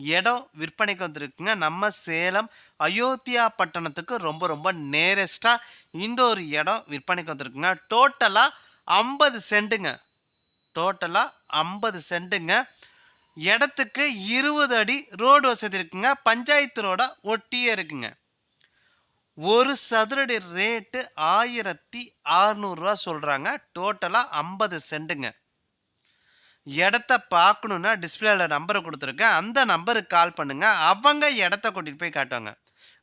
இடம் விற்பனைக்கு வந்திருக்குங்க. நம்ம சேலம் அயோத்தியா பட்டணத்துக்கு ரொம்ப ரொம்ப நேரஸ்டாக இந்த ஒரு இடம் விற்பனைக்கு வந்திருக்குங்க. டோட்டலாக ஐம்பது சென்ட்டுங்க. டோட்டலாக ஐம்பது சென்ட்டுங்க. இடத்துக்கு இருபது அடி ரோடு வசதி இருக்குங்க. பஞ்சாயத்து ரோட ஒட்டியே இருக்குங்க. ஒரு சதுரடி ரேட்டு ஆயிரத்தி அறநூறுரூவா சொல்கிறாங்க டோட்டலாக ஐம்பது சென்ட்டுங்க. இடத்த பார்க்கணுன்னா டிஸ்பிளேல நம்பரை கொடுத்துருக்கேன். அந்த நம்பருக்கு கால் பண்ணுங்க. அவங்க இடத்த கூட்டிகிட்டு போய் காட்டுவாங்க.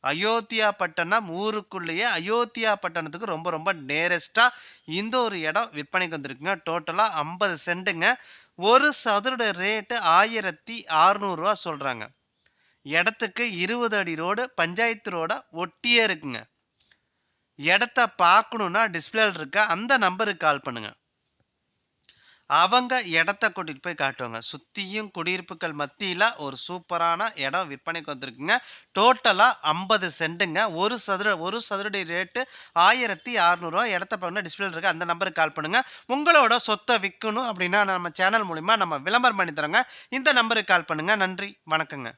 அயோத்தியா பட்டணம் ஊருக்குள்ளேயே அயோத்தியா பட்டணத்துக்கு ரொம்ப ரொம்ப நேரஸ்ட்டாக இந்த ஒரு இடம் விற்பனைக்கு வந்திருக்குங்க. டோட்டலாக ஐம்பது சென்ட்டுங்க ஒரு சதுரோட ரேட்டு ஆயிரத்தி அறநூறுவா சொல்கிறாங்க இடத்துக்கு இருபது அடி ரோடு பஞ்சாயத்து ரோட ஒட்டியே இருக்குங்க. இடத்த பார்க்கணுன்னா டிஸ்பிளேல இருக்க அந்த நம்பருக்கு கால் பண்ணுங்கள் அவங்க இடத்த கூட்டிகிட்டு போய் காட்டுவாங்க. சுற்றியும் குடியிருப்புகள் மத்தியில் ஒரு சூப்பரான இடம் விற்பனைக்கு வந்திருக்குங்க. டோட்டலாக ஐம்பது சென்ட்டுங்க ஒரு சதுர ஒரு சதுரடி ரேட்டு ஆயிரத்தி அறநூறுவா. இடத்த பார்க்கணும் டிஸ்பிளே இருக்குது அந்த நம்பருக்கு கால் பண்ணுங்கள் உங்களோட சொத்தை விற்கணும் அப்படின்னா நம்ம சேனல் மூலிமா நம்ம விளம்பரம் பண்ணி தரோங்க. இந்த நம்பருக்கு கால் பண்ணுங்கள் நன்றி. வணக்கங்க.